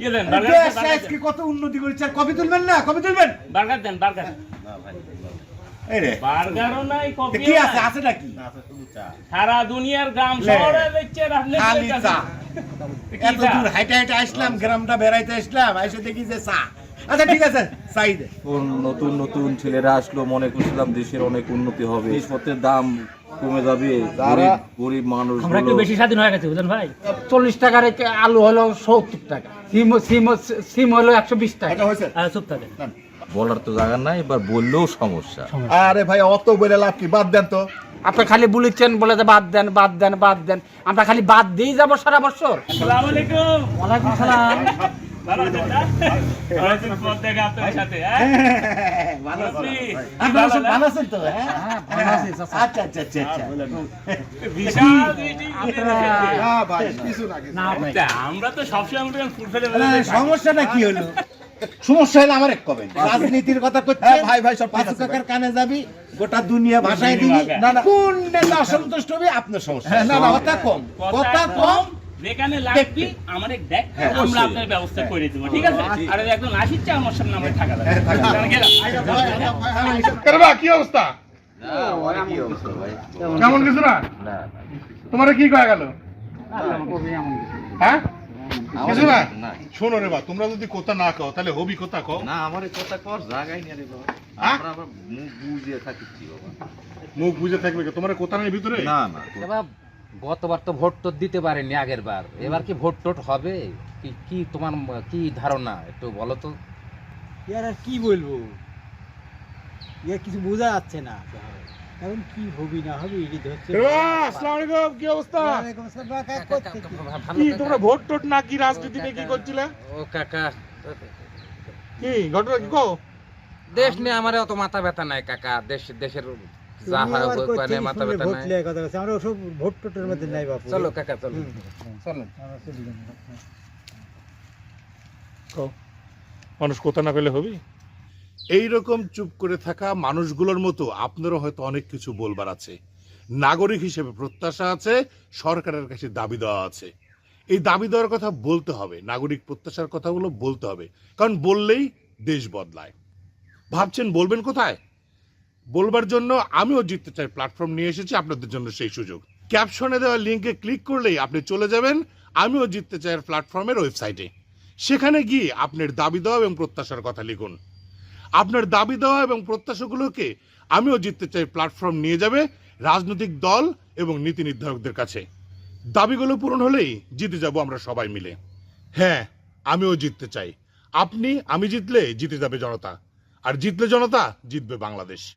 ইয়ে দেন আজকে কত উন্নতি করেছে আর কবে তুলবেন না? কবে তুলবেন? বার্গার দেন বার্গার এই রে। বার্গারও নাই কফি কি আছে? আছে নাকি? সারা দুনিয়ার গ্রাম শহরে দেখছে রাজনীতি খালি চা। এত দূর হাইটে হাইটে আসলাম গ্রামটা বেড়াইতে আসলাম এসে দেখি যে চা। আচ্ছা ঠিক আছে চাই দে। নতুন নতুন ছেলেরা আসলো মনে করছিলাম দেশের অনেক উন্নতি হবে। জিনিসপত্রের দাম কমে যাবে গরিব গরিব মানুষ আমরা একটু বেশি স্বাধীন হয়ে গেছে বুঝলেন ভাই? চল্লিশ টাকার একটা আলু হলো সত্তর টাকা। সিম সিম সিম হলো একশো বিশ টাকা। এটা চুপ থাকে বলার তো জায়গা নাই এবার বললেও সমস্যা। আরে ভাই অত বলে লাভ কি? বাদ দেন তো। আপনি খালি বলেছেন বলে যে বাদ দেন বাদ দেন বাদ দেন। আমরা খালি বাদ দিয়ে যাব সারা বছর। আসসালামু আলাইকুম। ওয়ালাইকুম সালাম। ভালো আছেন না অনেকদিন পর দেখা আপনার সাথে হ্যাঁ? ভালো আছেন? বুঝলি? আপনারা সব ভালো আছেন? তো হ্যাঁ? ভালো আছি, আচ্ছা আচ্ছা আচ্ছা আচ্ছা বিশাল meeting আপনারা- না ভাই কিছু না কিছু না। ভাই। তা আমরা তো সবসময় ফুল ফেলে সমস্যাটা কি হলো? সমস্যা হলো আমার এক কবে রাজনীতির কথা করছে হ্যাঁ, ভাই, ভাই, সব পাঁচু কাকার কানে যাবি গোটা দুনিয়া ভাষায় দিবি। না, না। কোন নেতা অসন্তুষ্ট হবে আপনার সমস্যা? হ্যাঁ, না, না, কথা কম। কথা কম? যেখানে লাগবি আমার এক দেখ আমরা আপনার ব্যবস্থা করে দেবো ঠিক আছে? আর একজন আসিচ্ছে আমার সামনে আমরা থাকা করবা কি অবস্থা? কেমন কিছু না? তোমার কি কয়া গেল? হ্যাঁ? কিছু না? শোনো রে বা তোমরা যদি কথা না কও তাহলে হবি কথা কও। না আমার কথা কর জায়গায় নিয়ে রে বাবা। হ্যাঁ? আমরা মুখ বুঝিয়ে থাকিছি বাবা। মুখ বুঝে থাকবে তোমার কথা নেই ভিতরে? না না। গতবার তো ভোট টোট দিতে পারেনি আগের বার এবার কি ভোট টোট হবে? কি কি তোমার কি ধারণা? একটু বলো তো। ইয়ার আর কি বলব? ইয়ার কিছু বোঝা যাচ্ছে না। এখন কি হবি না হবি এটি ধরছে রে আসসালামু আলাইকুম কি অবস্থা? ওয়ালাইকুম আসসালাম, কি? ভালো কি তোমরা ভোট টোট না কি রাজনীতি নিয়ে কি করছিলে? ও কাকা। কি ঘটনা কি দেশ নিয়ে আমার অত মাথা ব্যথা নাই কাকা। দেশ দেশের যা হয় হোক, মানে মাথা ব্যথা নাই। লিয়ে কথা বলছে। আমরা ওসব ভোট টোটের মধ্যে নাই বাপু। চলো কাকা চলো। চলো। আমরা চলি না। মানুষ কথা না পেলে হবি? এই রকম চুপ করে থাকা মানুষগুলোর মতো আপনারও হয়তো অনেক কিছু বলবার আছে। নাগরিক হিসেবে প্রত্যাশা আছে সরকারের কাছে দাবি দেওয়া আছে। এই দাবি দেওয়ার কথা বলতে হবে নাগরিক প্রত্যাশার কথাগুলো বলতে হবে। কারণ বললেই দেশ বদলায়। ভাবছেন বলবেন কোথায়? বলবার জন্য আমিও জিততে চাই প্ল্যাটফর্ম নিয়ে এসেছি আপনাদের জন্য সেই সুযোগ। ক্যাপশনে দেওয়া লিঙ্কে ক্লিক করলেই আপনি চলে যাবেন। আমিও জিততে চাই প্ল্যাটফর্মের ওয়েবসাইটে সেখানে গিয়ে আপনার দাবি দেওয়া এবং প্রত্যাশার কথা লিখুন। আপনার দাবি দেওয়া এবং প্রত্যাশাগুলোকে আমিও জিততে চাই প্ল্যাটফর্ম নিয়ে যাবে রাজনৈতিক দল এবং নীতি নির্ধারকদের কাছে। দাবিগুলো পূরণ হলেই জিতে যাব আমরা সবাই মিলে। হ্যাঁ আমিও জিততে চাই। আপনি, আমি জিতলে জিতে যাবে জনতা। আর জিতলে জনতা, জিতবে বাংলাদেশ।